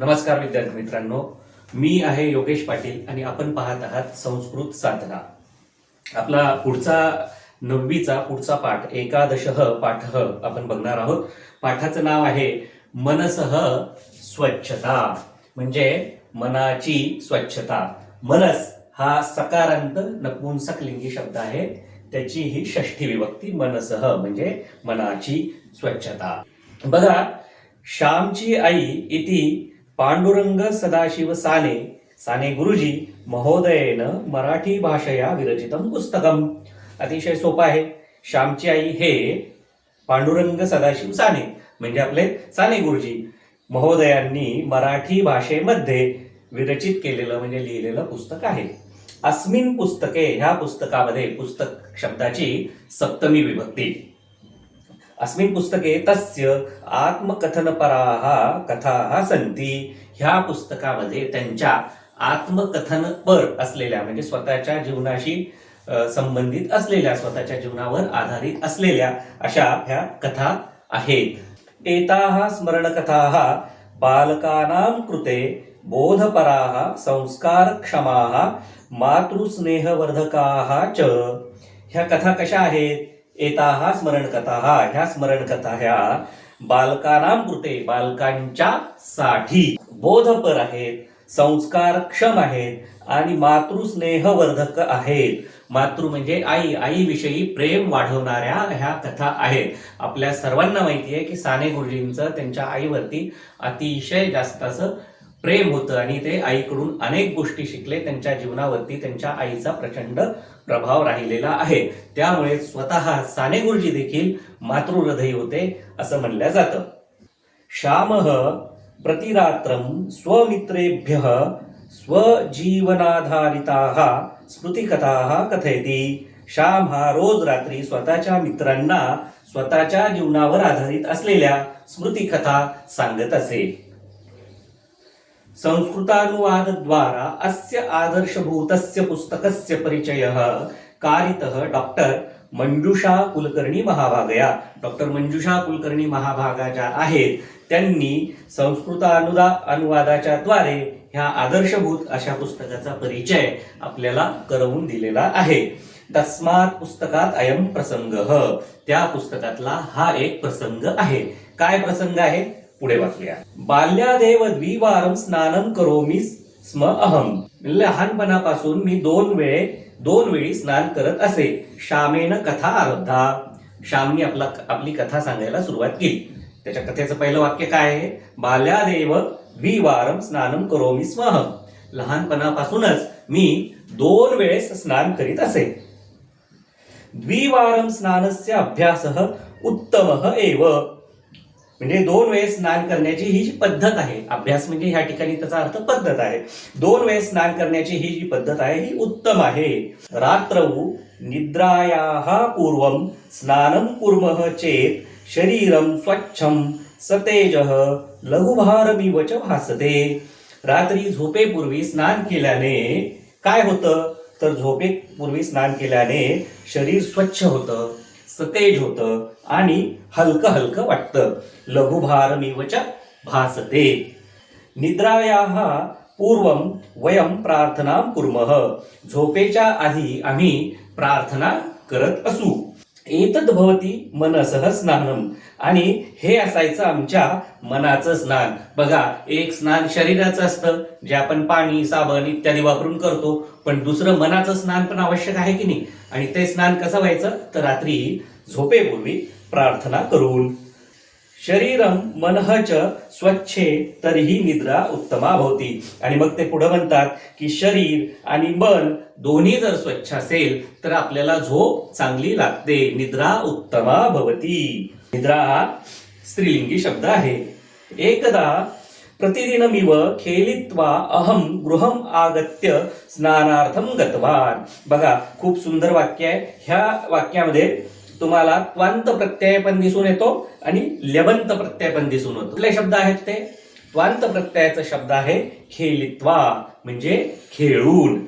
नमस्कार विद्यार्थी मित्रांनो. मी आहे योगेश पाटील आणि आपण पाहत आहात संस्कृत साधना. आपला पुढचा नववीचा पुढचा पाठ एकादशह पाठ आपण बघणार आहोत. पाठाचं नाव आहे मनसह स्वच्छता. म्हणजे मनाची स्वच्छता. मनस हा सकारांत नपुंसकलिंगी शब्द आहे. त्याची ही षष्ठी विभक्ती मनसह म्हणजे मनाची स्वच्छता. बघा श्यामची आई इति पांडुरंग सदाशिव साने साने गुरुजी महोदयेन मराठी भाषया विरचितं पुस्तकम अतिशय सोपं आहे. श्यामची आई हे पांडुरंग सदाशिव साने म्हणजे आपले साने गुरुजी महोदयांनी मराठी भाषेमध्ये विरचित केलेलं म्हणजे लिहिलेलं पुस्तक आहे. अस्मिन पुस्तके ह्या पुस्तकामध्ये पुस्तक शब्दाची सप्तमी विभक्ती. अस्मिन् पुस्तके तस्य आत्मकथनपराः कथाः सन्ति. ह्या पुस्तकामध्ये त्यांच्या आत्मकथनपर असलेल्या म्हणजे स्वतःच्या जीवनाशी संबंधित असलेल्या स्वतःच्या जीवनावर आधारित असलेल्या अशा ह्या कथा आहेत. एताः स्मरणकथाः बालकानां कृते बोधपराः संस्कारक्षमाः मातृस्नेहवर्धकाः च. ह्या कथा कशा आहेत? एताः स्मरणकथाः ह्या स्मरणकथा ह्या बालकानां कृते बालकांच्या साठी बोधपर आहेत संस्कारक्षम आहेत आणि मातृस्नेहवर्धक आहेत. मातृ म्हणजे आई आईविषयी प्रेम वाढवणाऱ्या ह्या कथा आहेत. आपल्या सर्वांना माहिती आहे की साने गुरुजींचं त्यांच्या आईवरती अतिशय जास्त असं प्रेम होतं आणि ते आईकडून अनेक गोष्टी शिकले त्यांच्या जीवनावरती त्यांच्या आईचा प्रचंड प्रभाव राहिलेला आहे. त्यामुळे स्वतः साने गुरुजी देखील मातृहृदयी होते असं म्हणलं जातं. श्यामः प्रतिरात्रं स्वमित्रेभ्यः स्वजीवनाधारिताः स्मृतिकथाः कथयती। श्याम हा रोज रात्री स्वतःच्या मित्रांना स्वतःच्या जीवनावर आधारित असलेल्या स्मृतिकथा सांगत असे. संस्कृतानुवादद्वारा अस्य आदर्शभूतस्य पुस्तकस्य परिचयः कारितः डॉक्टर मंजुषा कुलकर्णी महाभागया. डॉक्टर मंजुषा कुलकर्णी महाभागा ज्या आहेत त्यांनी संस्कृत अनुदा अनुवादाच्या द्वारे ह्या आदर्शभूत अशा पुस्तकाचा परिचय आपल्याला करवून दिलेला आहे. तस्मात पुस्तकात अयम प्रसंग. त्या पुस्तकातला हा एक प्रसंग आहे. काय प्रसंग आहे? पुढे वाचूया. बाल्यादेव द्विवारं स्नानं करोमि स्म अहम लहानपणापासून मी दोन वेळे दोन वेळी स्नान करत असे. श्यामेन कथा आरब्धा. श्यामनी आपला आपली कथा सांगायला सुरुवात केली. त्याच्या कथेचं पहिलं वाक्य काय आहे? बाल्यादेव द्विवारं स्नानं करोमि स्म लहानपणापासूनच मी दोन वेळेस स्नान करीत असे. द्विवारं स्नानस्य अभ्यासः उत्तमः एव. म्हणजे दोन वेळेस स्नान करण्याची ही जी पद्धत आहे अभ्यास म्हणजे ह्या ठिकाणी त्याचा अर्थ पद्धत आहे. दोन वेळेस स्नान करण्याची ही जी पद्धत आहे ही उत्तम आहे. रात्रौ निद्रायाः पूर्वं स्नानं कुर्मः चेत शरीरं स्वच्छं सतेजः लघुभारमिव च भासते. रात्री झोपेपूर्वी स्नान केल्याने काय होतं? तर झोपेपूर्वी स्नान केल्याने शरीर स्वच्छ होतं. सतेज होतं आणि हलकं हलकं वाटतं. लघुभारमिवच भासते. निद्रायाः पूर्वं वयं प्रार्थना कुर्मः. झोपेच्या आधी आम्ही प्रार्थना करत असू. एतद भवती मनसह स्नानम. आणि हे असायचं आमच्या मनाचं स्नान. बघा एक स्नान शरीराचं असतं जे आपण पाणी साबण इत्यादी वापरून करतो पण दुसरं मनाचं स्नान पण आवश्यक आहे की नाही? आणि ते स्नान कसं व्हायचं? तर रात्री झोपेपूर्वी प्रार्थना करून. शरीरम मनः च स्वच्छे तरीही निद्रा उत्तमा भवती. आणि मग ते पुढे म्हणतात की शरीर आणि मन दोन्ही जर स्वच्छ असेल तर आपल्याला झोप चांगली लागते निद्रा उत्तमा भवती. निद्रा हा स्त्रीलिंगी शब्द आहे. एकदा प्रतिदिनमिव खेलित्वा अहम गृहम आगत्य स्नानार्थम गतवान. बघा खूप सुंदर वाक्य आहे. ह्या वाक्यामध्ये तुम्हाला त्वांत प्रत्यय पण दिसून येतो आणि लेबंत प्रत्यय पण दिसून येतो कुठले शब्द आहेत ते? त्वांत प्रत्ययाचा शब्द आहे खेलित्वा म्हणजे खेळून.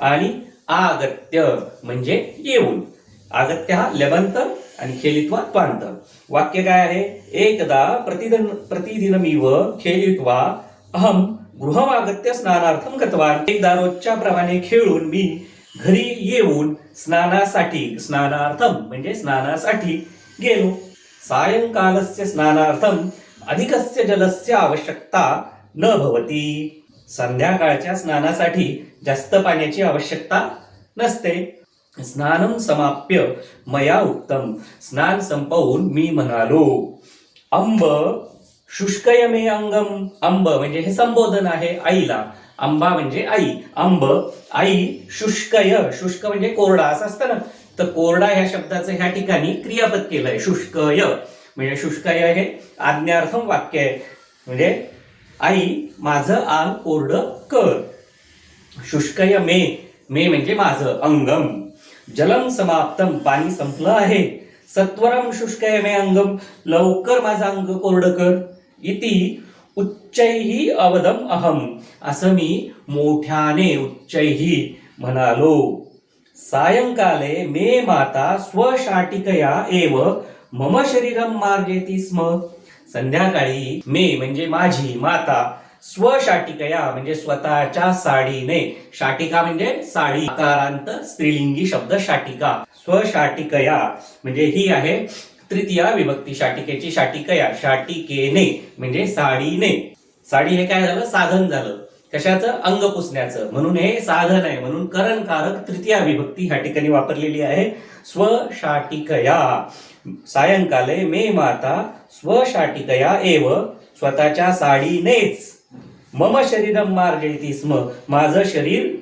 आणि आगत्य म्हणजे येऊन. आगत्य हा लेबंत आणि खेलित्वा त्वांत वाक्य काय आहे? एकदा प्रतिदिन प्रतिदिनमिव खेलित्वा अहम गृहमागत्य स्नानार्थम गतवान. एकदा रोजच्या प्रमाणे खेळून मी घरी येऊन स्नानासाठी स्नानार्थम म्हणजे स्नानासाठी गेलो. सायंकालस्य स्नानार्थम अधिकस्य जलस्य आवश्यकता न भवती. संध्याकाळच्या स्नानासाठी जास्त पाण्याची आवश्यकता नसते. स्नानम समाप्य मया उत्तम स्नान संपवून मी म्हणालो अंब शुष्कयमे अंगम अंब म्हणजे हे संबोधन आहे आईला. अंबा म्हणजे आई. अंब आई शुष्कय शुष्क म्हणजे कोरडा. असं असतं ना. तर कोरडा ह्या शब्दाचं ह्या ठिकाणी क्रियापद केलंय. शुष्कय म्हणजे शुष्कय हे आज्ञार्थम वाक्य आहे. म्हणजे आई माझं आंग कोरडं कर. शुष्कय मे. मे म्हणजे माझं अंगम. जलम समाप्तम. पाणी संपलं आहे. सत्वरम शुष्कय मे अंगम. लवकर माझं अंग कोरडं कर. इति उच्चैही अवदम अहम। असं मी मोठ्याने उच्चैही म्हणालो सायंकाले मे माता स्वशाटिकया एव मम शरीरम मार्जेती स्म। संध्याकाळी मे म्हणजे माझी माता। स्वशाटिकया म्हणजे स्वतःच्या साडीने। शाटिका म्हणजे साडी आकारांत स्त्रीलिंगी शब्द शाटिका। स्वशाटिकया म्हणजे ही आहे तृतीया विभक्ती शाटिकेची शाटिकया शाटिकेने म्हणजे साडीने. साडी हे काय झालं? साधन झालं. कशाचं? अंग पुसण्याचं. म्हणून हे साधन आहे. म्हणून करणकारक तृतीया विभक्ती ह्या ठिकाणी वापरलेली आहे. स्वशाटिकया. सायंकाले मे माता स्वशाटिकया एव स्वतःच्या साडीनेच. मम शरीरम मार्जयती स्म. माझं शरीर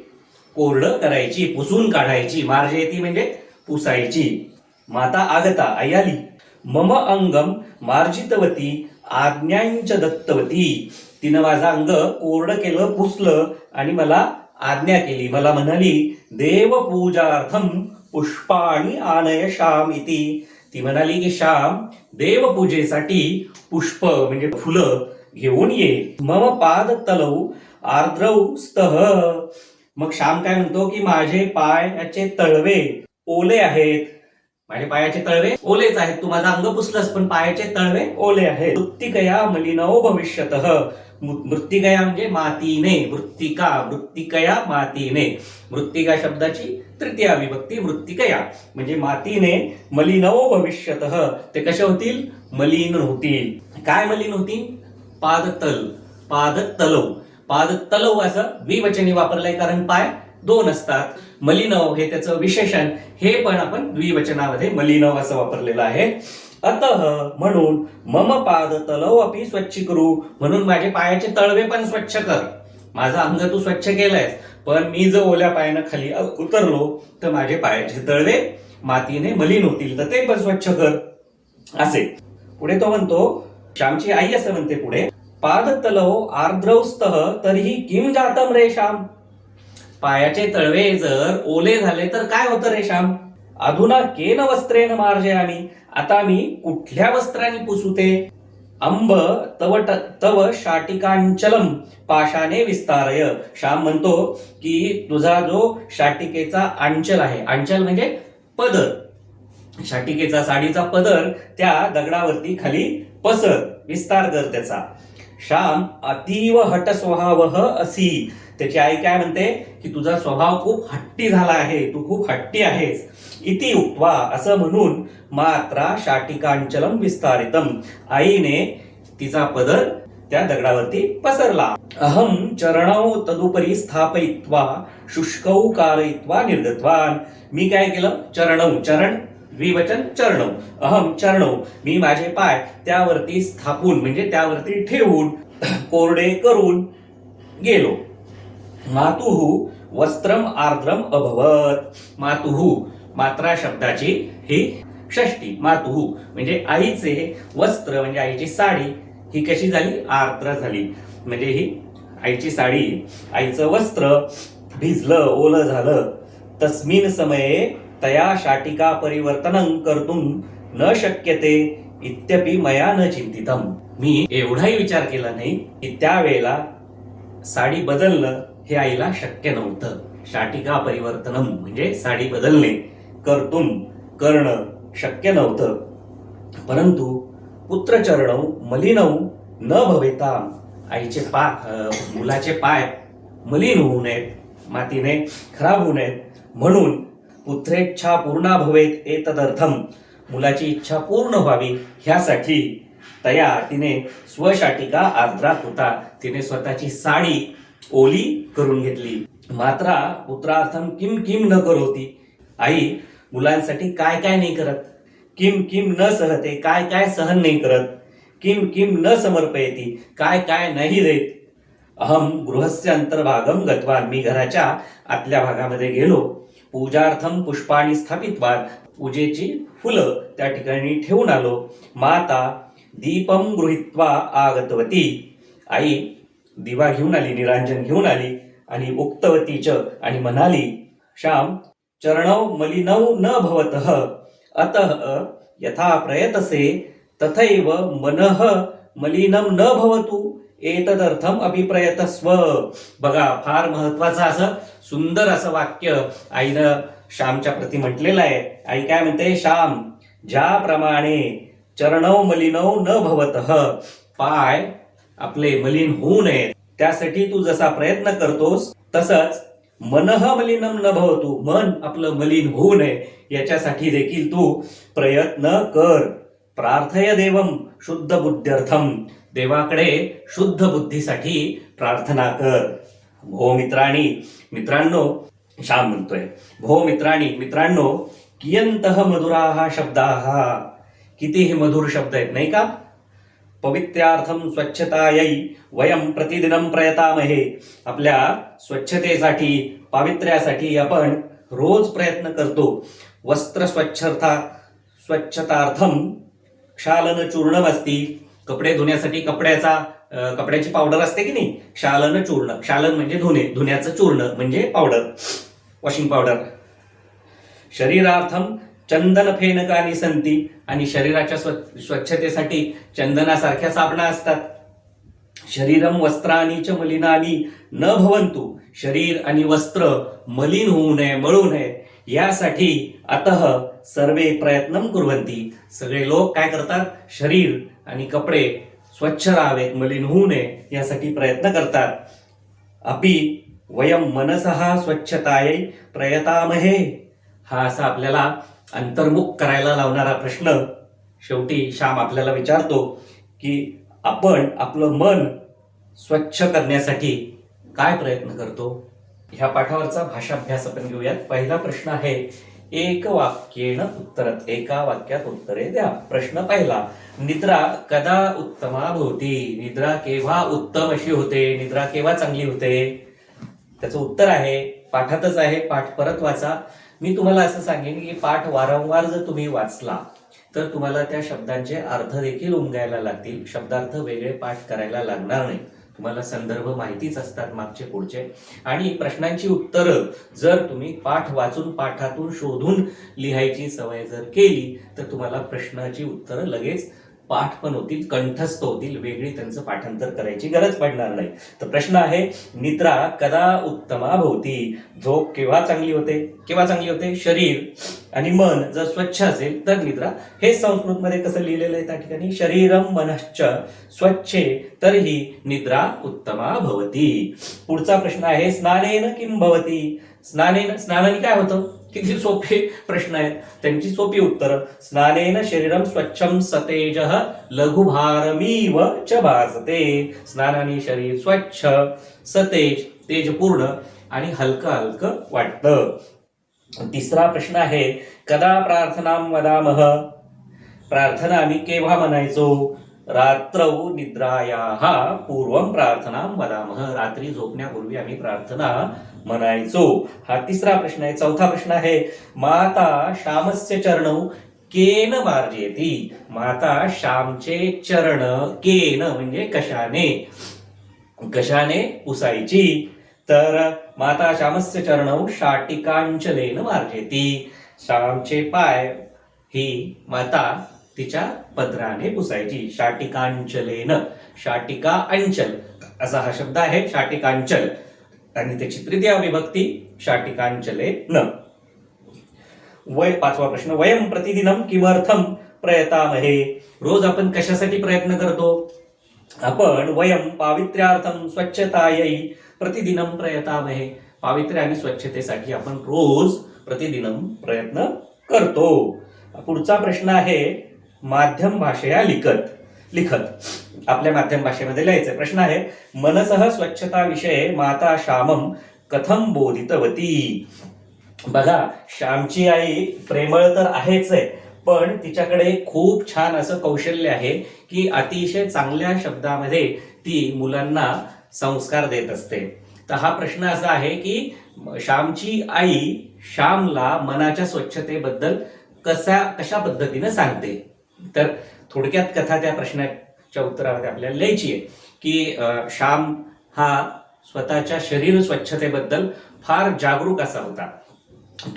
कोरडं करायची पुसून काढायची. मार्जयती म्हणजे पुसायची. माता आगता आई आली. मम अंगम मार्जितवती आज्ञांच दत्तवती. तिनं माझं अंग कोरडं केलं पुसलं आणि मला आज्ञा केली. मला म्हणाली देवपूजार्थम पुष्पाणी आनय श्याम इति. ती म्हणाली की श्याम देवपूजेसाठी पुष्प म्हणजे फुलं घेऊन ये. मम पाद तलव आर्द्रव स्तह मग श्याम काय म्हणतो की माझे पायाचे तळवे ओले आहेत. माझे पायाचे तळवे ओलेच आहेत. तू माझा अंग पुसलंस पण पायाचे तळवे ओले आहेत. मृत्तिकया मलिनो भविष्यत. मृत्तिकया म्हणजे मातीने. मृत्तिका मृत्तिकया मातीने. मृत्तिका शब्दाची तृतीया विभक्ती मृत्तिकया. म्हणजे मातीने मलिनो भविष्यत. ते कसे होतील? मलिन होतील. काय मलिन होतील? पादतल पादतलव पादतलव असं द्विवचनी वापरलंय कारण पाय दोन असतात. मलिनव हे त्याचं विशेषण. हे पण आपण द्विवचनामध्ये मलिनव असं वापरलेलं आहे. अतः म्हणून मम पाद तलव अपि स्वच्छ करू. म्हणून माझे पायाचे तळवे पण स्वच्छ कर. माझा अंग तू स्वच्छ केलायस. पण मी जर ओल्या पायानं खाली उतरलो तर माझे पायाचे तळवे मातीने मलिन होतील तर ते पण स्वच्छ कर. असे. पुढे तो म्हणतो श्यामची आई असं म्हणते पुढे पाद तलव आर्द्रौस्तः तरीही किम जातम रे श्याम पायाचे तळवे जर ओले झाले तर काय होतं रे श्याम? अधुना केन वस्त्रेन मार्जे आम्ही आता मी कुठल्या वस्त्राने पुसूते? अंब तव तव शाटिकांचलम पाशाने विस्तारय. श्याम म्हणतो की तुझा जो शाटिकेचा अंचल आहे अंचल म्हणजे पदर. शाटिकेचा साडीचा पदर त्या दगडावरती खाली पसर विस्तार कर त्याचा. श्याम अतीव हट स्वभाव असी. त्याची आई काय म्हणते की तुझा स्वभाव खूप हट्टी झाला आहे तू खूप हट्टी आहेस. इति उक्वा असं म्हणून मात्रा शाटिकांचलम विस्तारितम. आईने तिचा पदर त्या दगडावरती पसरला. अहम चरणौ तदुपरी स्थापयित्वा शुष्कौ कारयित्वा निर्गतवान. मी काय केलं? चरणौ चरण द्विवचन चरणौ. अहम चरणौ मी माझे पाय त्यावरती स्थापून म्हणजे त्यावरती ठेवून कोरडे करून गेलो. मातुः वस्त्रम आर्द्रम अभवत। मातुः मात्रा शब्दाची ही षष्टी मातुः म्हणजे आईचे वस्त्र म्हणजे आईची साडी ही कशी झाली? आर्द्र झाली. म्हणजे ही आईची साडी आईचं वस्त्र भिजलं ओलं झालं. तस्मिन समये तया शाटिका परिवर्तनं कर्तुं न शक्यते इत्यपि मया न चिंतितम। मी एवढाही विचार केला नाही की त्यावेळेला साडी बदलणं हे आईला शक्य नव्हतं. शाटिका परिवर्तनम म्हणजे साडी बदलणे कर्तुम करणं शक्य नव्हतं. परंतु पुत्रचरणौ मलिनौ न भवेता आईचे पा मुलाचे पाय मलिन होऊ नयेत मातीने खराब होऊ नयेत. म्हणून पुत्रेच्छा पूर्णा भवेत एतदर्थम मुलाची इच्छा पूर्ण व्हावी ह्यासाठी तया तिने स्वशाटिका आर्द्रात होता. तिने स्वतःची साडी ओली करून घेतली. मात्रा पुत्रार्थम किम किम न करोती. आई मुलांसाठी काय काय नाही करत? किम किम न सहते काय काय सहन नाही करत? किम किम न समर्पयती काय काय नाही देत? अहम गृहस्य अंतर्भागम गतवान मी घराच्या आतल्या भागामध्ये गेलो. पूजार्थम पुष्पाणी स्थापितवान. पूजेची फुलं त्या ठिकाणी ठेवून आलो. माता दीपम गृहीत्वा आगतवती. आई दिवा घेऊन आली निरांजन घेऊन आली आणि उक्तवतीच आणि म्हणाली श्याम चरणौ मलिनौ न भवतः अतः यथा प्रयतसे तथैव मनः मलिनम न भवतु एतदर्थम अभिप्रयतस्व. बघा फार महत्वाचं असं सुंदर असं वाक्य आईनं श्यामच्या प्रती म्हटलेलं आहे. आई काय म्हणते? श्याम ज्याप्रमाणे चरणौ मलिनौ न भवतः. पाय आपले मलिन होऊ नयेत. त्यासाठी तू जसा प्रयत्न करतोस तसंच मनः मलिनम न भवतु मन आपलं मलिन होऊ नये. याच्यासाठी देखील तू प्रयत्न कर. प्रार्थय देवम शुद्ध बुद्ध्यर्थम देवाकडे शुद्ध बुद्धीसाठी प्रार्थना कर. भो मित्राणी मित्रांनो श्याम म्हणतोय. भो मित्राणी मित्रांनो कियंत मधुरा हा शब्द. हा किती हे मधुर शब्द आहेत नाही का? पवित्र्यार्थम स्वच्छतायै वयम प्रतिदिनं प्रयतामहे. आपल्या स्वच्छतेसाठी पावित्र्यासाठी आपण रोज प्रयत्न करतो. वस्त्र स्वच्छता स्वच्छतार्थम क्षालन चूर्ण असती. कपडे धुण्यासाठी कपड्याचा कपड्याची पावडर असते की नाही? क्षालन चूर्ण. क्षालन म्हणजे धुणे. धुण्याचं चूर्ण म्हणजे पावडर. Washing powder. शरीरार्थम चंदन फेनकानी संती आणि शरीराच्या स्व- स्वच्छतेसाठी चंदनासारख्या साबणा असतात. शरीरम वस्त्रानी च मलिनानी न भवंतु. शरीर आणि वस्त्र मलिन होऊ नये मळू नये. यासाठी अतः सर्वे प्रयत्न कुर्वंती सगळे लोक काय करतात? शरीर आणि कपडे स्वच्छ राहावेत मलिन होऊ नये यासाठी प्रयत्न करतात. अपि वयम मनसहा स्वच्छताये प्रयतामहे. हा असा आपल्याला अंतर्मुख करायला लावणारा प्रश्न शेवटी श्याम आपल्याला विचारतो की आपण आपलं मन स्वच्छ करण्यासाठी काय प्रयत्न करतो? ह्या पाठावरचा भाषाभ्यास आपण घेऊयात. पहिला प्रश्न आहे एक वाक्येन उत्तरत एका वाक्यात उत्तरे द्या. प्रश्न पहिला निद्रा कदा उत्तमा भोवती? निद्रा केव्हा उत्तम अशी होते? निद्रा केव्हा चांगली होते? त्याचं उत्तर आहे पाठातच आहे पाठ परत वाचा. मी तुम्हाला असं सांगेन की पाठ वारंवार जर तुम्ही वाचला तर तुम्हाला त्या शब्दांचे अर्थ देखील उमगायला लागतील. शब्दार्थ वेगळे पाठ करायला लागणार नाही. तुम्हाला संदर्भ माहितीच असतात मागचे पुढचे. आणि प्रश्नांची उत्तरं जर तुम्ही पाठ वाचून पाठातून शोधून लिहायची सवय जर केली तर तुम्हाला प्रश्नाची उत्तरं लगेच पाठ पण होतील कंठस्थ होतील वेगळी त्यांचं पाठांतर करायची गरज पडणार नाही. तर प्रश्न आहे निद्रा कदा उत्तमा भोवती? झोप केव्हा चांगली होते? केव्हा चांगली होते? शरीर आणि मन जर स्वच्छ असेल तर निद्रा. हे संस्कृत मध्ये कसं लिहिलेलं आहे त्या ठिकाणी? शरीरम मनश्च स्वच्छे तरीही निद्रा उत्तमा भवती. पुढचा प्रश्न आहे स्नानेन किम भवती? स्नानेन स्नानाने काय होतं? किती सोपे प्रश्न आहेत. त्यांची सोपी उत्तर स्नानेन शरीरम स्वच्छम सतेज लघुभारमीव च भासते. स्नानाने शरीर स्वच्छ सतेज तेजपूर्ण आणि हलकं हलकं वाटतं. तिसरा प्रश्न आहे कदा प्रार्थना वदामह प्रार्थना आम्ही केव्हा म्हणायचो? रात्रौ निद्राया पूर्वम प्रार्थना वदामह रात्री झोपण्यापूर्वी आम्ही प्रार्थना म्हणायचो. हा तिसरा प्रश्न आहे. चौथा प्रश्न आहे. माता श्यामस्य चरणौ केन मार्जयती माता श्यामचे चरण केन? म्हणजे कशाने? कशाने? पुसायची तर माता श्यामस्य चरणौ शाटिकांचलेन मार्जयती श्यामचे पाय ही माता तिच्या पदराने पुसायची. शाटिकांचलेन. शाटिका अंचल. असा हा शब्द आहे. शाटिकांचल. आणि त्याची तृतीय विभक्ती शाटिकांचले न. वय पाचवा प्रश्न वयम प्रतिदिनम किमर्थम प्रयतामहे? रोज आपण कशासाठी प्रयत्न करतो? आपण वयम पावित्र्यार्थम स्वच्छतायै प्रतिदिनम प्रयतामहे. पावित्र्य आणि स्वच्छतेसाठी आपण रोज प्रतिदिनम प्रयत्न करतो. पुढचा प्रश्न आहे माध्यम भाषया लिखत. लिखत. आपल्या माध्यम भाषेमध्ये लिहायचं प्रश्न आहे मनसह स्वच्छता विषय माता श्यामम कथम बोधितवती? बघा श्यामची आई प्रेमळ तर आहेच आहे पण तिच्याकडे खूप छान असं कौशल्य आहे की अतिशय चांगल्या शब्दामध्ये ती मुलांना संस्कार देत असते. तर हा प्रश्न असा आहे की श्यामची आई श्यामला मनाच्या स्वच्छतेबद्दल कसा कशा पद्धतीने सांगते? तर थोडक्यात कथा त्या प्रश्नाच्या उत्तरामध्ये आपल्याला लिहायची आहे की श्याम हा स्वतःच्या शरीर स्वच्छतेबद्दल फार जागरूक असा होता.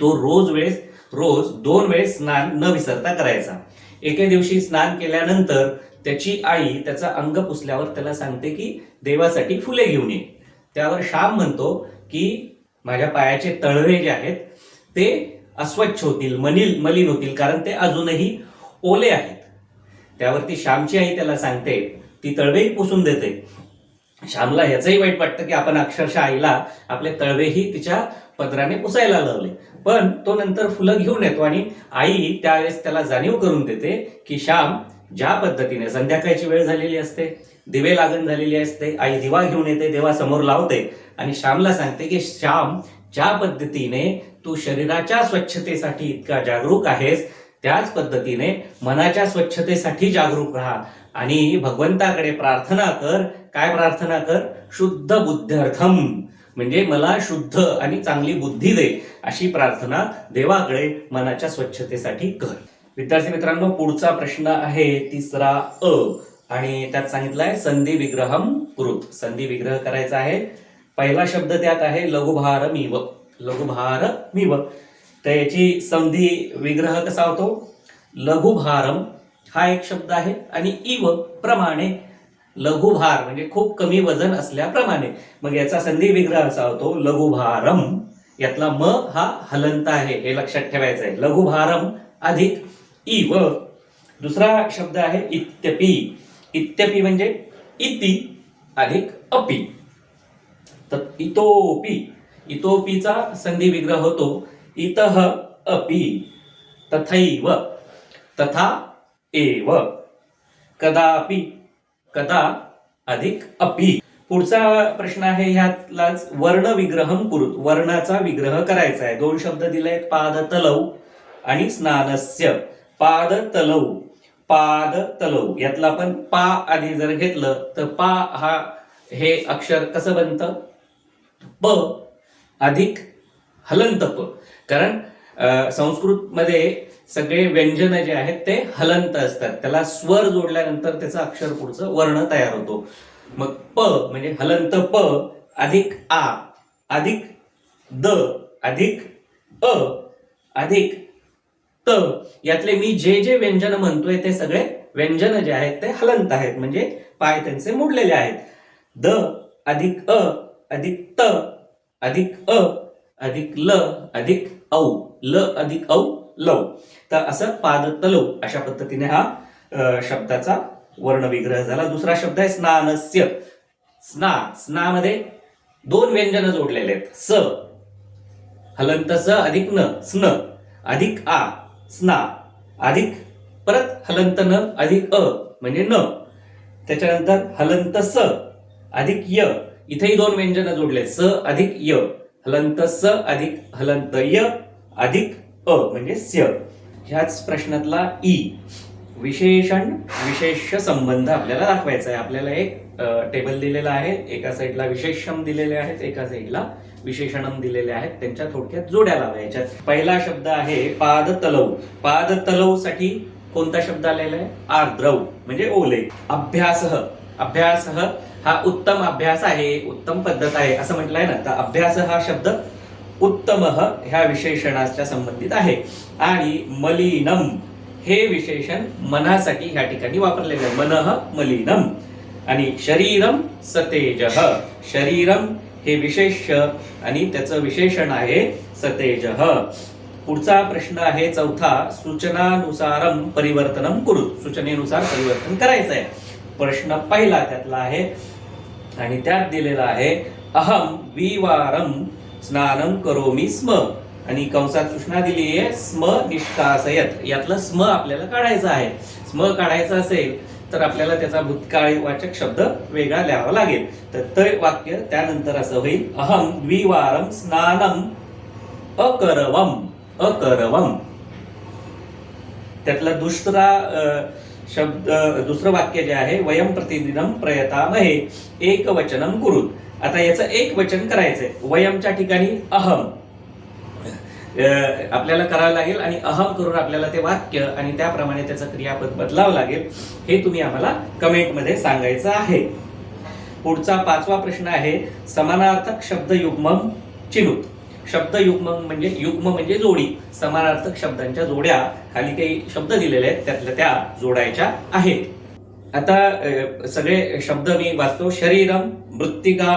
तो रोज वेळेस रोज दोन वेळेस स्नान न विसरता करायचा. एके दिवशी स्नान केल्यानंतर त्याची आई त्याचा अंग पुसल्यावर त्याला सांगते की देवासाठी फुले घेऊन ये. त्यावर श्याम म्हणतो की माझ्या पायाचे तळवे जे आहेत ते अस्वच्छ होतील मलिन मलिन होतील कारण ते अजूनही ओले आहेत. त्यावरती श्यामची आई त्याला सांगते ती तळवेही पुसून देते. श्यामला याचंही वाईट वाटतं की आपण अक्षरशः आईला आपले तळवेही तिच्या पदराने पुसायला लावले. पण तो नंतर फुलं घेऊन येतो आणि आई त्यावेळेस त्याला जाणीव करून देते की श्याम ज्या पद्धतीने संध्याकाळची वेळ झालेली असते दिवे लागण झालेली असते आई दिवा घेऊन येते देवा समोर लावते आणि श्यामला सांगते की श्याम ज्या पद्धतीने तू शरीराच्या स्वच्छतेसाठी इतका जागरूक आहेस त्याच पद्धतीने मनाच्या स्वच्छतेसाठी जागरूक राहा. आणि भगवंताकडे प्रार्थना कर. काय प्रार्थना कर? शुद्ध बुद्ध्यर्थम. म्हणजे मला शुद्ध आणि चांगली बुद्धी दे अशी प्रार्थना देवाकडे मनाच्या स्वच्छतेसाठी कर. विद्यार्थी मित्रांनो पुढचा प्रश्न आहे तिसरा अ. आणि त्यात सांगितलं आहे संधी विग्रहम कृत संधी विग्रह करायचा आहे. पहिला शब्द त्यात आहे लघुभार मिव लघुभार मिव तर याची संधी विग्रह कसा होतो? लघुभारम हा एक शब्द आहे आणि इव प्रमाणे लघुभार म्हणजे खूप कमी वजन असल्याप्रमाणे. मग याचा संधी विग्रह असा होतो? लघुभारम. यातला म हा हलंत आहे हे लक्षात ठेवायचं आहे. लघुभारम अधिक इव. दुसरा शब्द आहे इत्यपि. इत्यपि म्हणजे इति अधिक अपि. तर इतोपी. इतोपीचा संधी विग्रह होतो. इतः अपि तथैव तथा एव। कदापि कदा अधिक अपि। पुढचा प्रश्न आहे ह्यातलाच वर्ण विग्रहम कुरुत वर्णाचा विग्रह करायचा आहे. दोन शब्द दिले आहेत पाद तलव आणि स्नानस्य। पाद तलव पाद तलव यातला आपण पा आधी जर घेतलं तर पा हा हे अक्षर कसं बनतं? प अधिक हलंत प. कारण संस्कृतमध्ये सगळे व्यंजन जे आहेत ते हलंत असतात. त्याला स्वर जोडल्यानंतर त्याचं अक्षर पुढचं वर्ण तयार होतो. मग प म्हणजे हलंत प अधिक आ अधिक द अधिक अ अधिक त. यातले मी जे जे व्यंजन म्हणतोय ते सगळे व्यंजन जे आहेत ते हलंत आहेत. म्हणजे पाय त्यांचे मोडलेले आहेत. द अधिक अ अधिक त अधिक अ अधिक ल अधिक औ ल अधिक औ लव तर असं पाद तलव अशा पद्धतीने हा शब्दाचा वर्णविग्रह झाला. दुसरा शब्द आहे स्नानस्य. स्ना स्नामध्ये दोन व्यंजन जोडलेले आहेत. स हलंत स अधिक न स्न. अधिक आ स्ना. अधिक परत हलंत न अधिक अ म्हणजे न. त्याच्यानंतर हलंत स अधिक य. इथेही दोन व्यंजन जोडले स अधिक य. हलंत स अधिक हलंत य अधिक अ म्हणजे स्य. ह्याच प्रश्नातला ई. विशेषण विशेष संबंध आपल्याला दाखवायचा आहे. आपल्याला एक टेबल दिलेला आहे. एका साईडला विशेषम दिलेले आहेत एका साईडला विशेषणम दिलेले आहेत. त्यांच्या थोडक्यात जोड्या लावायच्यात पहिला शब्द आहे पाद तलव पाद तलवसाठी कोणता शब्द आलेला आहे? आर्द्रव म्हणजे ओले. अभ्यास. अभ्यास हा उत्तम अभ्यास आहे उत्तम पद्धत आहे असं म्हटलंय ना तर अभ्यास हा शब्द उत्तम ह्या विशेषणाच्या संबंधित आहे. आणि मलिनम हे विशेषण मनासाठी ह्या ठिकाणी वापरलेलं आहे. मनः मलिनम. आणि शरीरम सतेज. शरीरम हे विशेष आणि त्याचं विशेषण आहे सतेज. पुढचा प्रश्न आहे चौथा सूचनानुसारम परिवर्तनम करू. सूचनेनुसार परिवर्तन करायचं आहे प्रश्न पहिला त्यातला आहे आणि त्यात दिलेला आहे अहम विवारम स्नानम करोमी स्म. आणि कंसात सूचना दिली आहे स्म निष्कासयत. यातलं स्म आपल्याला काढायचं आहे. स्म काढायचं असेल तर आपल्याला त्याचा भूतकाळी वाचक शब्द वेगळा लिहावा लागेल. तर ते वाक्य त्यानंतर असं होईल अहम द्विवारम स्नानम अकरवम अकरवम. त्यातला दुसरा शब्द दुसरं वाक्य जे आहे वयम प्रतिदिनम प्रयतामहे एक वचनम कुरुत आता याचं एक वचन करायचंय. वयमच्या ठिकाणी अहम आपल्याला करावं लागेल आणि अहम करून आपल्याला ते वाक्य आणि त्याप्रमाणे त्याचं क्रियापद बदलावं लागेल हे तुम्ही आम्हाला कमेंटमध्ये सांगायचं आहे. पुढचा पाचवा प्रश्न आहे समानार्थक शब्द युग्मम चिनूत. शब्द युग्म म्हणजे युग्म म्हणजे जोडी. समानार्थक शब्दांच्या जोड्या खाली काही शब्द दिलेले आहेत त्यातल्या त्या जोडायच्या आहेत. आता सगळे शब्द मी वाचतो. शरीरम मृत्तिका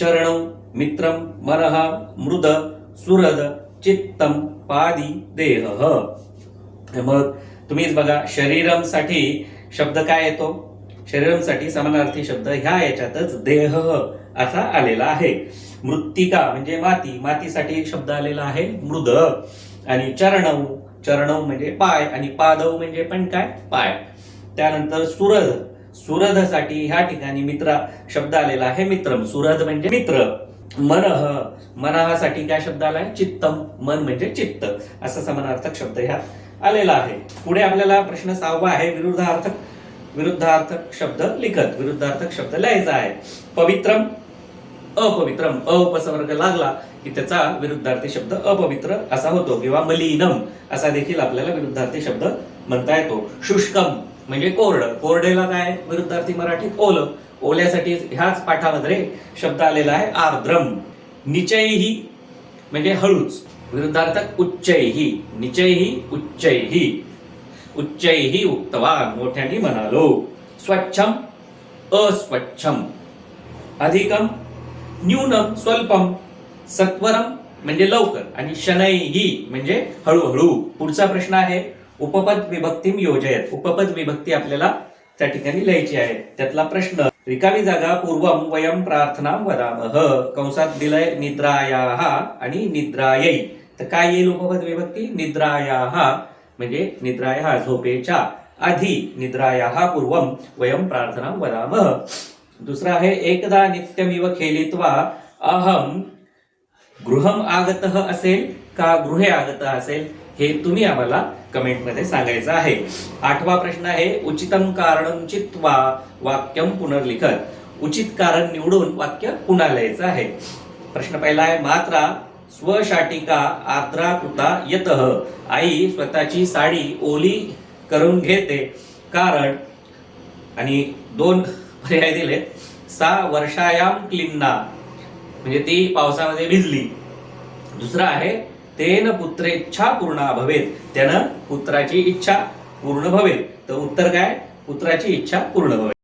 चरण मित्रम मनः मृद सुरद चित्तम पादी देह. मग तुम्हीच बघा शरीरमसाठी शब्द काय येतो? शरीरमसाठी समानार्थी शब्द ह्या याच्यातच देह असा आलेला आहे. मृत्तिका म्हणजे माती. मातीसाठी एक शब्द आलेला आहे मृद. आणि चरणव चरणव म्हणजे पाय आणि पादव म्हणजे पण काय? पाय. त्यानंतर सुरध. सुरधसाठी ह्या ठिकाणी मित्र शब्द आलेला आहे मित्रम. सुरध म्हणजे मित्र. मनह मनहासाठी काय शब्द आलाय चित्तम. मन म्हणजे चित्त. असा समानार्थक शब्द ह्या आलेला आहे. पुढे आपल्याला प्रश्न सहावा आहे विरुद्धार्थक. विरुद्धार्थक शब्द लिखत. विरुद्धार्थक शब्द लिहायचा आहे. पवित्रम. अपवित्रम अपसवर्ग लागला की त्याचा विरुद्धार्थी शब्द अपवित्र असा होतो किंवा मलिनम असा देखील आपल्याला विरुद्धार्थी शब्द म्हणता येतो. शुष्कम म्हणजे कोरड. कोरडेला काय? विरुद्धार्थी मराठीत ओलं. ओल्यासाठी ह्याच पाठामध्ये शब्द आलेला आहे आर्द्रम. निचयही म्हणजे हळूच. विरुद्धार्थक उच्चैही. निचयही उच्चैही. उच्चैही उक्तवान. मोठ्याने म्हणालो. स्वच्छम अस्वच्छम. अधिकम न्यूनम स्वल्पम सत्वरम म्हणजे लवकर. आणि शनैही म्हणजे हळूहळू. पुढचा प्रश्न आहे उपपद विभक्तीम योजयत. उपपद विभक्ती आपल्याला त्या ठिकाणी लिहायची आहे. त्यातला प्रश्न रिकामी जागा पूर्वम वयम प्रार्थना वदामह कंसात दिलय निद्राया आणि निद्रायै. तर काय येईल उपपद विभक्ती? निद्राया म्हणजे निद्राया झोपेच्या आधी. निद्राया पूर्वम वयम प्रार्थना वदामह दुसरा आहे एकदा नित्यमिव खेलित्वा अहम गृहम आगत असेल का गृहे आगत असेल? हे तुम्ही आम्हाला कमेंटमध्ये सांगायचं आहे. आठवा प्रश्न आहे उचितम कारण चित्वा वाक्यम पुनर्लिखत. उचित कारण निवडून वाक्य पुन्हा लिहायचं आहे. प्रश्न पहिला आहे मात्रा स्वशाटिका आर्द्रा कृता यत. आई स्वतःची साडी ओली करून घेते. कारण आणि दोन पर्याय दिले? सा वर्षायाम क्लिन्ना. म्हणजे ती पावसामध्ये भिजली. दुसरं आहे तेन पुत्रेच्छा पूर्ण भवेत त्यानं पुत्राची इच्छा पूर्ण भवेत. तर उत्तर काय? पुत्राची इच्छा पूर्ण भवेल